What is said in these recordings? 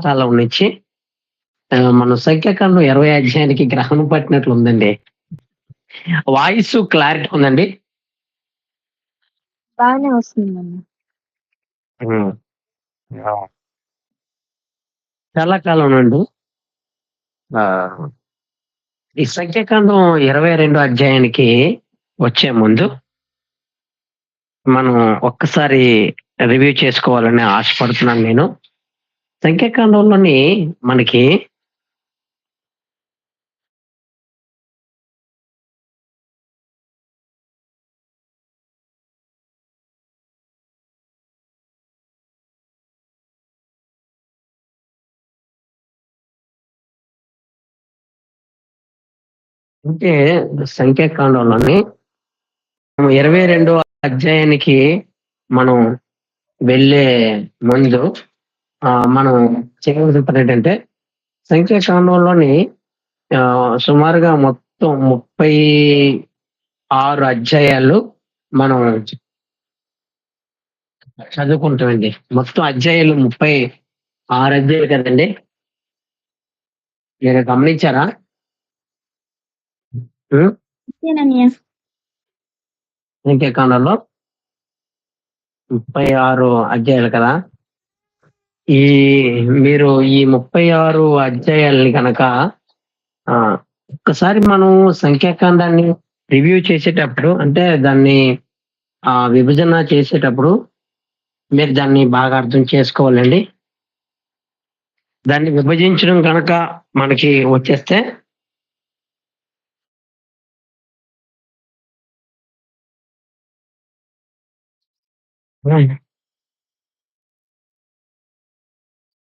కాలం నుంచి మన సంఖ్యాకాండం ఇరవై అధ్యాయానికి గ్రహణం పట్టినట్లు ఉందండి. వాయిస్ క్లారిటీ ఉందండి? బాగానే వస్తుందన్న ఉమ్. చాలా కాలం నుండి ఈ సంఖ్యాకాండం ఇరవై రెండు అధ్యాయానికి వచ్చే ముందు మనం ఒక్కసారి రివ్యూ చేసుకోవాలని ఆశపడుతున్నాను నేను. సంఖ్యాకాండంలోని మనకి అంటే సంఖ్యాకాండంలోని ఇరవై రెండో అధ్యాయానికి మనం వెళ్ళే ముందు మనం చేయవలసిన పని ఏంటంటే సంఖ్యాకాండంలోని సుమారుగా మొత్తం ముప్పై ఆరు అధ్యాయాలు మనం చదువుకుంటామండి. మొత్తం అధ్యాయాలు ముప్పై ఆరు అధ్యాయులు కదండి. మీరు గమనించారా? సంఖ్యాకాండంలో ముప్పై ఆరు అధ్యాయాలు కదా. ఈ మీరు ఈ ముప్పై ఆరు అధ్యాయాలని కనుక ఆ, ఒక్కసారి మనం సంఖ్యాకాండాన్ని రివ్యూ చేసేటప్పుడు అంటే దాన్ని ఆ విభజన చేసేటప్పుడు మీరు దాన్ని బాగా అర్థం చేసుకోవాలండి. దాన్ని విభజించడం కనుక మనకి వచ్చేస్తే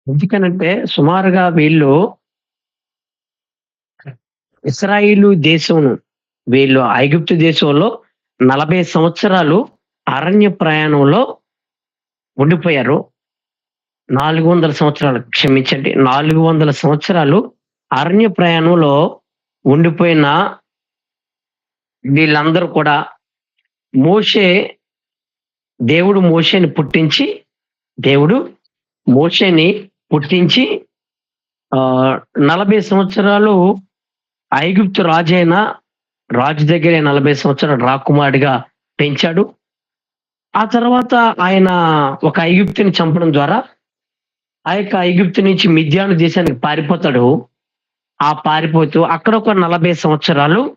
ఎందుకనంటే సుమారుగా వీళ్ళు ఇస్రాయిలు దేశం వీళ్ళు ఐగుప్తు దేశంలో నలభై సంవత్సరాలు అరణ్య ప్రయాణంలో ఉండిపోయారు. నాలుగు వందల సంవత్సరాలు క్షమించండి నాలుగు వందల సంవత్సరాలు అరణ్య ప్రయాణంలో ఉండిపోయిన వీళ్ళందరూ కూడా మోషే దేవుడు మోషేని పుట్టించి దేవుడు మోషేని పుట్టించి నలభై సంవత్సరాలు ఐగుప్తు రాజైన రాజు దగ్గరే నలభై సంవత్సరాలు రాకుమారుడిగా పెంచాడు. ఆ తర్వాత ఆయన ఒక ఐగుప్తుని చంపడం ద్వారా ఆ యొక్క ఐగుప్తు నుంచి మిథ్యాను దేశానికి పారిపోతాడు. ఆ పారిపోతూ అక్కడ ఒక నలభై సంవత్సరాలు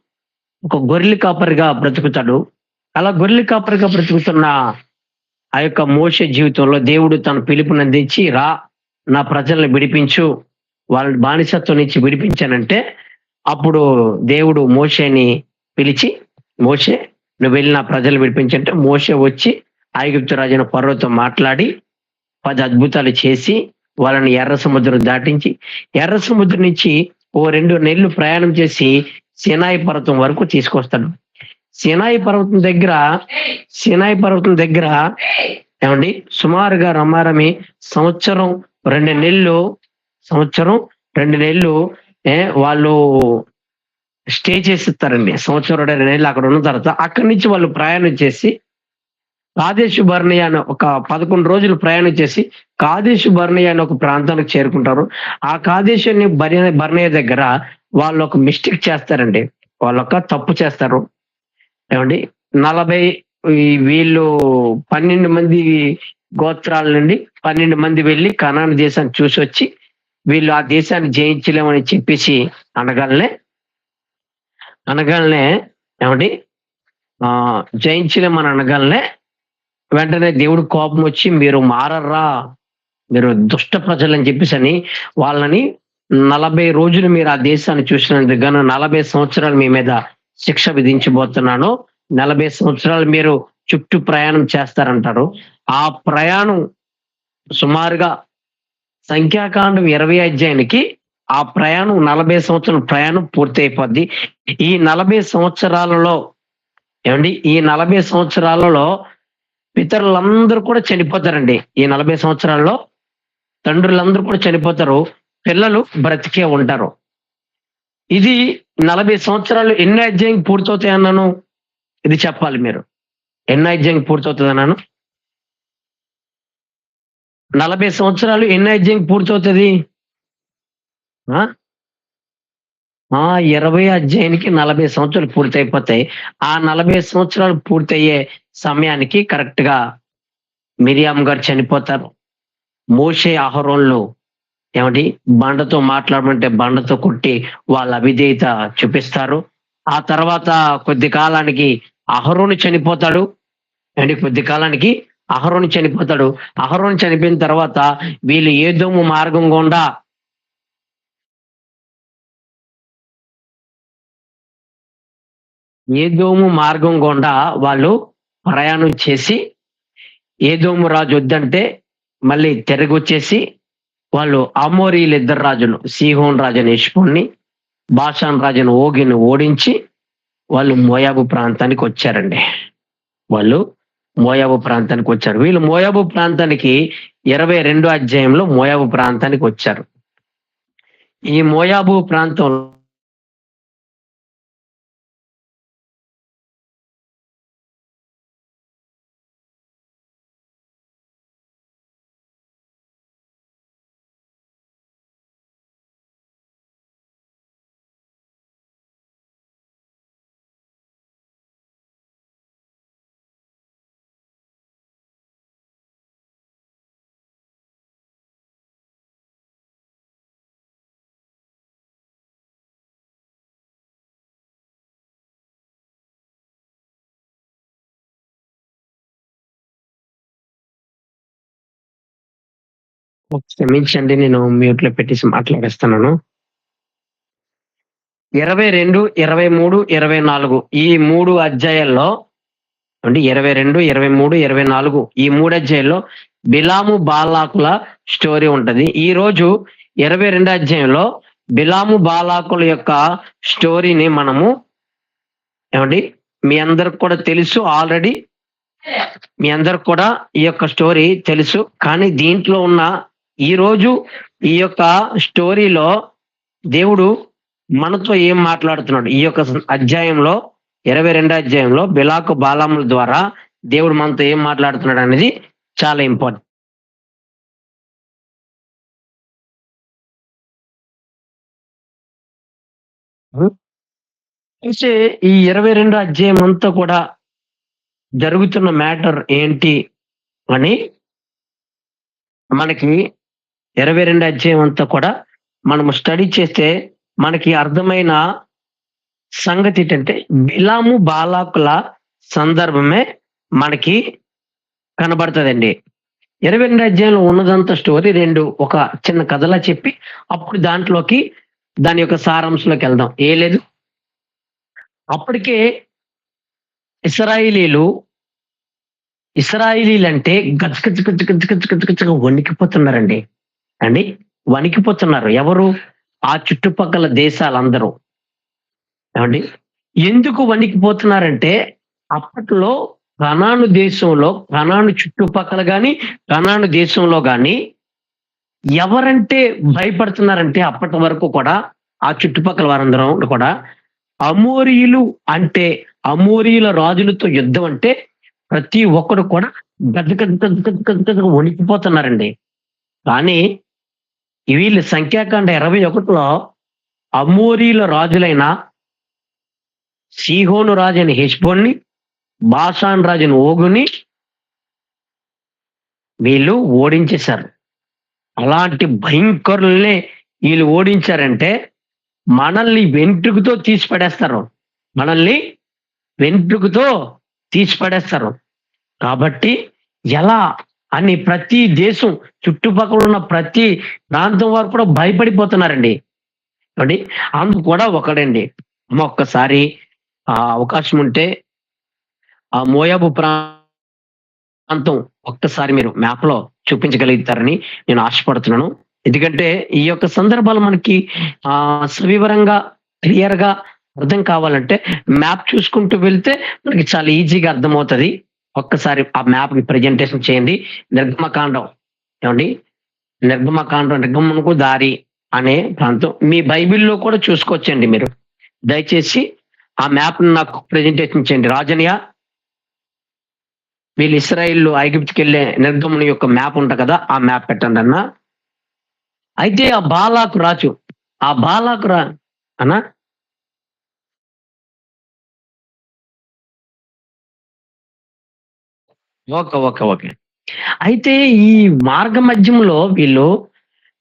ఒక గొర్రెల కాపరిగా బ్రతుకుతాడు. అలా గొర్రెల కాపరిగా బ్రతుకుతున్న ఆ యొక్క మోస జీవితంలో దేవుడు తన పిలుపునందించి రా నా ప్రజల్ని విడిపించు వాళ్ళ బానిసత్వం నుంచి విడిపించానంటే అప్పుడు దేవుడు మోషేని పిలిచి మోషే నువ్వు వెళ్ళి నా ప్రజలు విడిపించంటే మోషే వచ్చి ఐగుప్తు రాజైన పర్వతం మాట్లాడి పది అద్భుతాలు చేసి వాళ్ళని ఎర్ర సముద్రం దాటించి ఎర్ర సముద్రం నుంచి ఓ రెండు నెలలు ప్రయాణం చేసి సినాయి పర్వతం వరకు తీసుకొస్తాడు సినాయి పర్వతం దగ్గర సినాయి పర్వతం దగ్గర ఏమండి? సుమారుగా రమారమి సంవత్సరం రెండు నెలలు సంవత్సరం రెండు నెలలు వాళ్ళు స్టే చేసిస్తారండి. సంవత్సరం రెండు నెలలు అక్కడ ఉన్న తర్వాత అక్కడి నుంచి వాళ్ళు ప్రయాణం చేసి కాదేశు బర్ణియా అనే ఒక పదకొండు రోజులు ప్రయాణం చేసి కాదేశు బర్ణియా అనే ఒక ప్రాంతానికి చేరుకుంటారు. ఆ కాదేశుని బర్ణియా బర్ణియా దగ్గర వాళ్ళు ఒక మిస్టేక్ చేస్తారండి. వాళ్ళు ఒక తప్పు చేస్తారు. ఏమండి? నలభై వీళ్ళు పన్నెండు మంది గోత్రాల నుండి పన్నెండు మంది వెళ్ళి కనాన దేశాన్ని చూసి వచ్చి వీళ్ళు ఆ దేశాన్ని జయించలేమని చెప్పేసి అనగానే అనగానే ఏమండి? ఆ జయించలేమని అనగానే వెంటనే దేవుడు కోపం వచ్చి మీరు మారర్రా మీరు దుష్ట ప్రజలని చెప్పేసి అని వాళ్ళని నలభై రోజులు మీరు ఆ దేశాన్ని చూసినందుకు గాను నలభై సంవత్సరాలు మీ మీద శిక్ష విధించబోతున్నాను. నలభై సంవత్సరాలు మీరు చుట్టూ ప్రయాణం చేస్తారంటారు. ఆ ప్రయాణం సుమారుగా సంఖ్యాకాండం ఇరవై అధ్యాయానికి ఆ ప్రయాణం నలభై సంవత్సరాల ప్రయాణం పూర్తి అయిపోద్ది ఈ నలభై సంవత్సరాలలో ఏమండి? ఈ నలభై సంవత్సరాలలో పితరులందరూ కూడా చనిపోతారండి. ఈ నలభై సంవత్సరాల్లో తండ్రులందరూ కూడా చనిపోతారు. పిల్లలు బ్రతికే ఉంటారు. ఇది నలభై సంవత్సరాలు ఎన్ని అధ్యాయం పూర్తవుతాయి అన్నాను? ఇది చెప్పాలి మీరు. ఎన్ని అధ్యాయం పూర్తవుతుంది అన్నాను? నలభై సంవత్సరాలు ఎన్ని అధ్యాయం పూర్తవుతుంది? ఇరవై అధ్యాయానికి నలభై సంవత్సరాలు పూర్తయిపోతాయి. ఆ నలభై సంవత్సరాలు పూర్తయ్యే సమయానికి కరెక్ట్గా మిరియాం గారు చనిపోతారు. మోషే ఆహరణలు ఏమండి? బండతో మాట్లాడమంటే బండతో కొట్టి వాళ్ళ అవిధేయత చూపిస్తారు. ఆ తర్వాత కొద్ది కాలానికి అహరోను చనిపోతాడు. అండి కొద్ది కాలానికి అహరోను చనిపోతాడు. అహరోను చనిపోయిన తర్వాత వీళ్ళు ఏదోము మార్గం గుండా ఏదోము మార్గం గుండా వాళ్ళు ప్రయాణం చేసి ఏదోము రాజు వద్దంటే మళ్ళీ తిరిగి వచ్చేసి వాళ్ళు అమోరీలు ఇద్దరు రాజును సిహోన్ రాజుని యశ్పుణ్ణి బాషాన్ రాజును ఓగిని ఓడించి వాళ్ళు మోయాబు ప్రాంతానికి వచ్చారండి. వాళ్ళు మోయాబు ప్రాంతానికి వచ్చారు. వీళ్ళు మోయాబు ప్రాంతానికి ఇరవై రెండో అధ్యాయంలో మోయాబు ప్రాంతానికి వచ్చారు. ఈ మోయాబు ప్రాంతం క్షమించండి నేను మ్యూట్లో పెట్టేసి మాట్లాడేస్తున్నాను. ఇరవై రెండు ఇరవై మూడు ఇరవై నాలుగు ఈ మూడు అధ్యాయాల్లో అంటే ఇరవై రెండు ఇరవై మూడు ఇరవై నాలుగు ఈ మూడు అధ్యాయంలో బిలాము బాలాకుల స్టోరీ ఉంటది. ఈ రోజు ఇరవై రెండు అధ్యాయంలో బిలాము బాలాకుల యొక్క స్టోరీని మనము ఏమండి మీ అందరికి కూడా తెలుసు ఆల్రెడీ. మీ అందరికి కూడా ఈ యొక్క స్టోరీ తెలుసు. కానీ దీంట్లో ఉన్న ఈ రోజు ఈ యొక్క స్టోరీలో దేవుడు మనతో ఏం మాట్లాడుతున్నాడు? ఈ యొక్క అధ్యాయంలో ఇరవై రెండో అధ్యాయంలో బిలాకు బాలాముల ద్వారా దేవుడు మనతో ఏం మాట్లాడుతున్నాడు అనేది చాలా ఇంపార్టెంట్. అయితే ఈ ఇరవై రెండో అధ్యాయం అంతా కూడా జరుగుతున్న మ్యాటర్ ఏంటి అని మనకి ఇరవై రెండు అధ్యాయం అంతా కూడా మనము స్టడీ చేస్తే మనకి అర్థమైన సంగతి ఏంటంటే బిలాము బాలాకుల సందర్భమే మనకి కనబడుతుందండి ఇరవై రెండు అధ్యాయంలో ఉన్నదంతా స్టోరీ రెండు ఒక చిన్న కథలా చెప్పి అప్పుడు దాంట్లోకి దాని యొక్క సారాంశంలోకి వెళ్దాం ఏ లేదు అప్పటికే ఇస్రాయిలీలు ఇస్రాయిలీలు అంటే గచ్చ గచ్చ గచ్చ గచ్చ గచ్చ గచ్చ వణికిపోతున్నారండి అండి? వణికిపోతున్నారు. ఎవరు? ఆ చుట్టుపక్కల దేశాలందరూ. ఏమండి? ఎందుకు వణికిపోతున్నారంటే అప్పట్లో కణాను దేశంలో కణాను చుట్టుపక్కల కానీ కణాను దేశంలో కానీ ఎవరంటే భయపడుతున్నారంటే అప్పటి వరకు కూడా ఆ చుట్టుపక్కల వారందరం కూడా అమోరియులు అంటే అమోరియుల రాజులతో యుద్ధం అంటే ప్రతి ఒక్కరు కూడా గద్ద గద్ద గద్ద గద్ద గద్ద వణికిపోతున్నారండి. కానీ వీళ్ళ సంఖ్యాకాండ ఇరవై ఒకటిలో అమోరీల రాజులైన సీహోను రాజుని హెష్బోన్ని బాషాన్ రాజుని ఓగుని వీళ్ళు ఓడించేశారు. అలాంటి భయంకరుల్ని వీళ్ళు ఓడించారంటే మనల్ని వెంట్రుకతో తీసి పడేస్తారు మనల్ని వెంట్రుకతో తీసి పడేస్తారు కాబట్టి ఎలా అని ప్రతి దేశం చుట్టుపక్కల ఉన్న ప్రతి ప్రాంతం వారు కూడా భయపడిపోతున్నారండి. అండి అందుకు కూడా ఒకడండి. అమ్మ ఒక్కసారి ఆ అవకాశం ఉంటే ఆ మోయాబు ప్రాంతం ఒక్కసారి మీరు మ్యాప్లో చూపించగలుగుతారని నేను ఆశపడుతున్నాను. ఎందుకంటే ఈ యొక్క సందర్భాలు మనకి ఆ సవివరంగా క్లియర్గా అర్థం కావాలంటే మ్యాప్ చూసుకుంటూ వెళ్తే మనకి చాలా ఈజీగా అర్థమవుతుంది. ఒక్కసారి ఆ మ్యాప్ని ప్రజెంటేషన్ చేయండి. నిర్గమకాండం. ఏమండి? నిర్గమకాండం నిర్గమనకు దారి అనే ప్రాంతం. మీ బైబిల్లో కూడా చూసుకోవచ్చండి మీరు. దయచేసి ఆ మ్యాప్ నాకు ప్రజెంటేషన్ చేయండి. రాజనియా వీళ్ళు ఇస్రాయిల్ ఐగిప్తికి వెళ్ళే నిర్గమని యొక్క మ్యాప్ ఉంటుంది కదా ఆ మ్యాప్ పెట్టండి అన్న. అయితే ఆ బాలాకు రాజు ఆ బాలాకు రా అన్నా ఓకే ఓకే ఓకే. అయితే ఈ మార్గ మధ్యంలో వీళ్ళు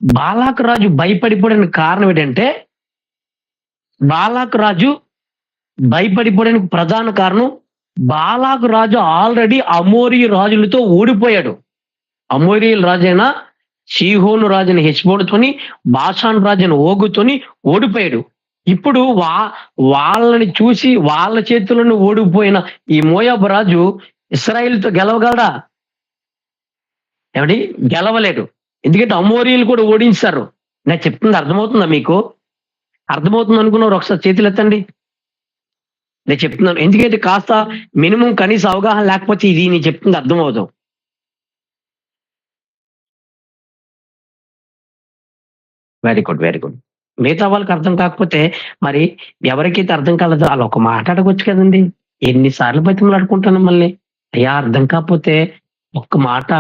బాలాకు రాజు భయపడిపోవడానికి కారణం ఏంటంటే బాలాకు రాజు భయపడిపోవడానికి ప్రధాన కారణం బాలాకు రాజు ఆల్రెడీ అమోరీ రాజులతో ఓడిపోయాడు. అమోరియల్ రాజైన షీహోను రాజుని హెచ్బోడుతోని బాషాన్ రాజుని ఓగుతోని ఓడిపోయాడు. ఇప్పుడు వా వాళ్ళని చూసి వాళ్ళ చేతులను ఓడిపోయిన ఈ మోయాబు రాజు ఇస్రాయిల్తో గెలవగలడా? ఏమండి? గెలవలేడు ఎందుకంటే అమోరియలు కూడా ఓడించారు. నేను చెప్తుంది అర్థమవుతుందా మీకు? అర్థమవుతుంది అనుకున్నారు ఒకసారి చేతులు ఎత్తండి. నేను చెప్తున్నాను. ఎందుకంటే కాస్త మినిమం కనీస అవగాహన లేకపోతే ఇది నేను చెప్తుంది అర్థమవుతాం. వెరీ గుడ్ వెరీ గుడ్ మిగతా వాళ్ళకి అర్థం కాకపోతే మరి ఎవరికైతే అర్థం కాలేదో వాళ్ళు ఒక మాట అడగొచ్చు కదండి. ఎన్నిసార్లు బతిమలాడుకుంటాను మళ్ళీ అయ్యా అర్థం కాకపోతే ఒక్క మాట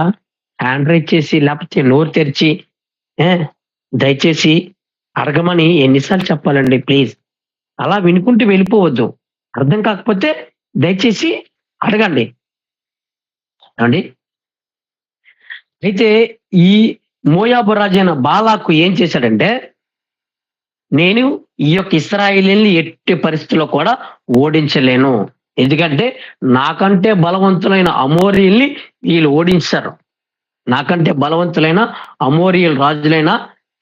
హ్యాండ్ రైజ్ చేసి లేకపోతే నోరు తెరిచి దయచేసి అడగమని ఎన్నిసార్లు చెప్పాలండి ప్లీజ్ అలా వినుకుంటూ వెళ్ళిపోవద్దు. అర్థం కాకపోతే దయచేసి అడగండి. ఏమండి? అయితే ఈ మోయాబు రాజైన బాలాకు ఏం చేశాడంటే నేను ఈ యొక్క ఇస్రాయిలీని ఎట్టి పరిస్థితుల్లో కూడా ఓడించలేను. ఎందుకంటే నాకంటే బలవంతులైన అమోరియల్ని వీళ్ళు ఓడించారు. నాకంటే బలవంతులైన అమోరియల్ రాజులైన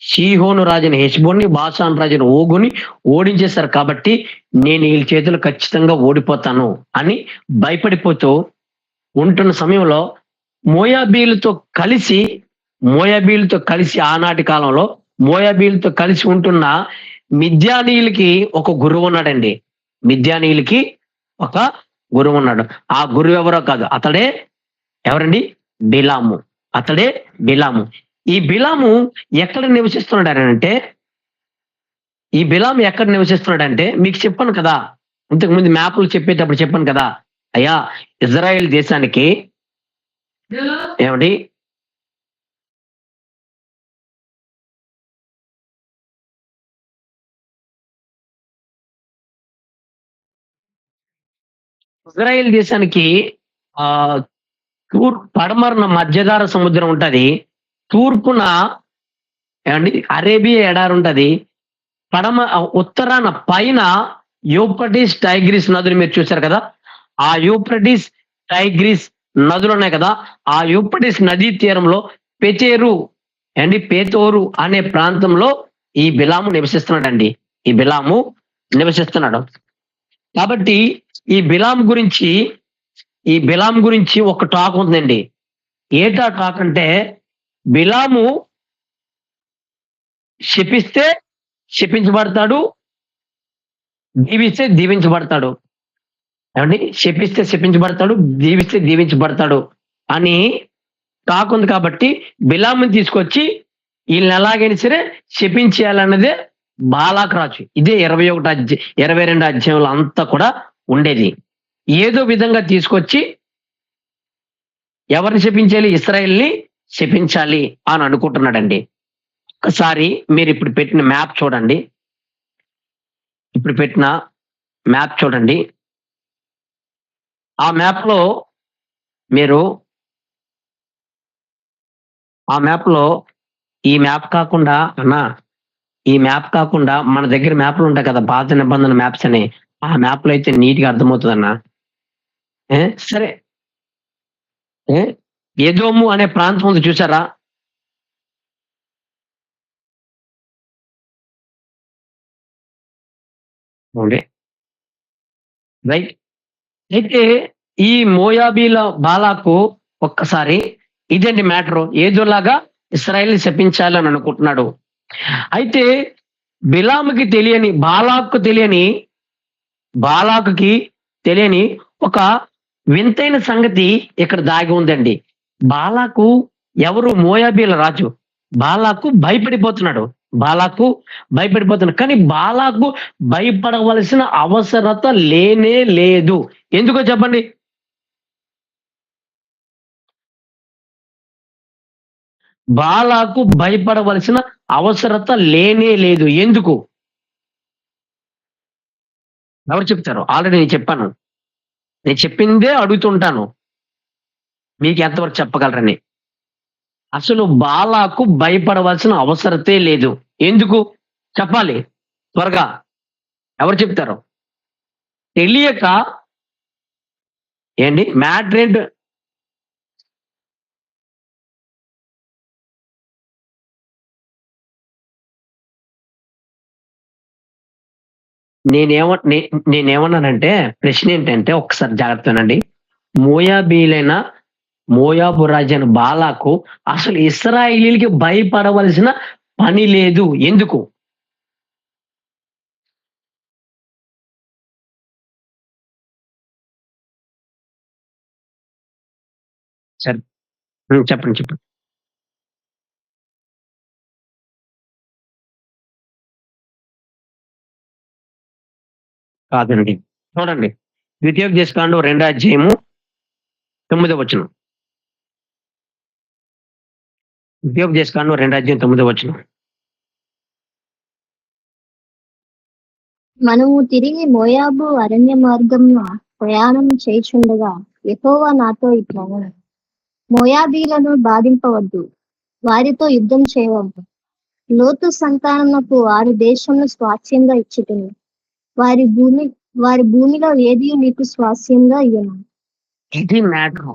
షీహోను రాజుని హెచ్బోన్ని బాసాన్ రాజుని ఓగుని ఓడించేశారు కాబట్టి నేను వీళ్ళ చేతులు ఖచ్చితంగా ఓడిపోతాను అని భయపడిపోతూ ఉంటున్న సమయంలో మోయాబీలతో కలిసి మోయాబీలతో కలిసి ఆనాటి కాలంలో మోయాబీలతో కలిసి ఉంటున్న మిద్యానీయులకి ఒక గురువు ఉన్నాడండి. మిద్యానీయులకి ఒక గురువు ఉన్నాడు. ఆ గురువు ఎవరో కాదు అతడే ఎవరండి? బిలాము. అతడే బిలాము. ఈ బిలాము ఎక్కడ నివసిస్తున్నాడు అంటే ఈ బిలాము ఎక్కడ నివసిస్తున్నాడంటే మీకు చెప్పాను కదా ఇంతకుముందు మ్యాప్లు చెప్పేటప్పుడు చెప్పాను కదా అయ్యా ఇజ్రాయెల్ దేశానికి ఏమండి? ఇజ్రాయెల్ దేశానికి ఆ తూర్ పడమరన మధ్యధార సముద్రం ఉంటది. తూర్పున ఏమండి అరేబియా ఎడారి ఉంటది. పడమ ఉత్తరాన పైన యూప్రటిస్ టైగ్రిస్ నదులు మీరు చూశారు కదా? ఆ యూప్రటిస్ టైగ్రిస్ నదులు ఉన్నాయి కదా? ఆ యూప్రటిస్ నదీ తీరంలో పెచేరు అండి పేతోరు అనే ప్రాంతంలో ఈ బిలాము నివసిస్తున్నాడండి. ఈ బిలాము నివసిస్తున్నాడు. కాబట్టి ఈ బిలాం గురించి ఈ బిలాం గురించి ఒక టాక్ ఉందండి. ఏటా టాక్ అంటే బిలాము శపిస్తే శపించబడతాడు దీవిస్తే దీవించబడతాడు. ఏమండి? శపిస్తే శపించబడతాడు దీవిస్తే దీవించబడతాడు అని టాక్ ఉంది కాబట్టి బిలాముని తీసుకొచ్చి వీళ్ళని ఎలాగైనా సరే శపించేయాలన్నదే బాలాక్ రాజు. ఇదే ఇరవై ఒకటి అధ్యాయ ఇరవై రెండు అధ్యాయంలో అంతా కూడా ఉండేది. ఏదో విధంగా తీసుకొచ్చి ఎవరిని శపించాలి? ఇస్రాయల్ని శపించాలి అని అనుకుంటున్నాడండి. ఒకసారి మీరు ఇప్పుడు పెట్టిన మ్యాప్ చూడండి. ఇప్పుడు పెట్టిన మ్యాప్ చూడండి. ఆ మ్యాప్లో మీరు ఆ మ్యాప్లో ఈ మ్యాప్ కాకుండా అన్నా ఈ మ్యాప్ కాకుండా మన దగ్గర మ్యాప్లు ఉంటాయి కదా పాత నిబంధన మ్యాప్స్ అని. ఆ మ్యాప్లో అయితే నీట్గా అర్థమవుతుంది అన్న సరే ఏదోము అనే ప్రాంతం ఉంది చూసారా? Okay right. అయితే ఈ మోయాబీల బాలాకు ఒక్కసారి ఇదేంటి మ్యాటర్? ఏదోలాగా ఇస్రాయల్ని శపించాలని అనుకుంటున్నాడు. అయితే బిలాముకి తెలియని బాలాకు తెలియని బాలాకుకి తెలియని ఒక వింతైన సంగతి ఇక్కడ దాగి ఉందండి. బాలాకు ఎవరు మోయాబీల రాజు? బాలాకు భయపడిపోతున్నాడు. బాలాకు భయపడిపోతున్నాడు. కానీ బాలాకు భయపడవలసిన అవసరత లేనే లేదు. ఎందుకో చెప్పండి? బాలాకు భయపడవలసిన అవసరత లేనే లేదు. ఎందుకు? ఎవరు చెప్తారు? ఆల్రెడీ నేను చెప్పాను. నేను చెప్పిందే అడుగుతుంటాను. మీకు ఎంతవరకు చెప్పగలరని. అసలు బాలాకు భయపడవలసిన అవసరతే లేదు. ఎందుకు? చెప్పాలి. త్వరగా. ఎవరు చెప్తారు? తెలియక ఏంటి? మ్యాట్రేట్ నేనేమ నే- నేనేమన్నానంటే ప్రశ్న ఏంటంటే ఒకసారి జాగ్రత్తనండి. మోయాబీలైన మోయాబు రాజైన బాలాకు అసలు ఇస్రాయిలీలకి భయపడవలసిన పని లేదు. ఎందుకు? సరే. చెప్పండి చెప్పండి. కాదండి. చూడండి. ద్వితీయోగ రెండో అధ్యాయము తొమ్మిదో వచనం. ద్వితీయోగ రెండో అధ్యాయం తొమ్మిదో వచనం. మనము తిరిగి మోయాబు అరణ్య మార్గంలో ప్రయాణం చేయుచుండగా యెహోవా నాతో ఇట్లా మోయాబీలను బాధింపవద్దు. వారితో యుద్ధం చేయవద్దు. లోతు సంతానమునకు వారి దేశంలో స్వాస్థ్యంగా ఇచ్చుతుంది వారి భూమి వారి భూమిలో ఏది నీకు స్వాస్యంగా ఇయ్యను? ఇది మ్యాటర్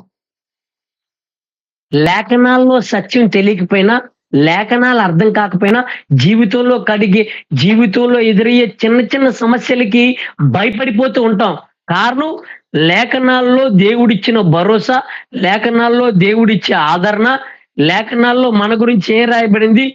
లేఖనాల్లో సత్యం తెలియకపోయినా లేఖనాలు అర్థం కాకపోయినా జీవితంలో కడిగి జీవితంలో ఎదురయ్యే చిన్న చిన్న సమస్యలకి భయపడిపోతూ ఉంటాం. కారణం లేఖనాల్లో దేవుడిచ్చిన భరోసా లేఖనాల్లో దేవుడిచ్చే ఆదరణ లేఖనాల్లో మన గురించి ఏం రాయబడింది?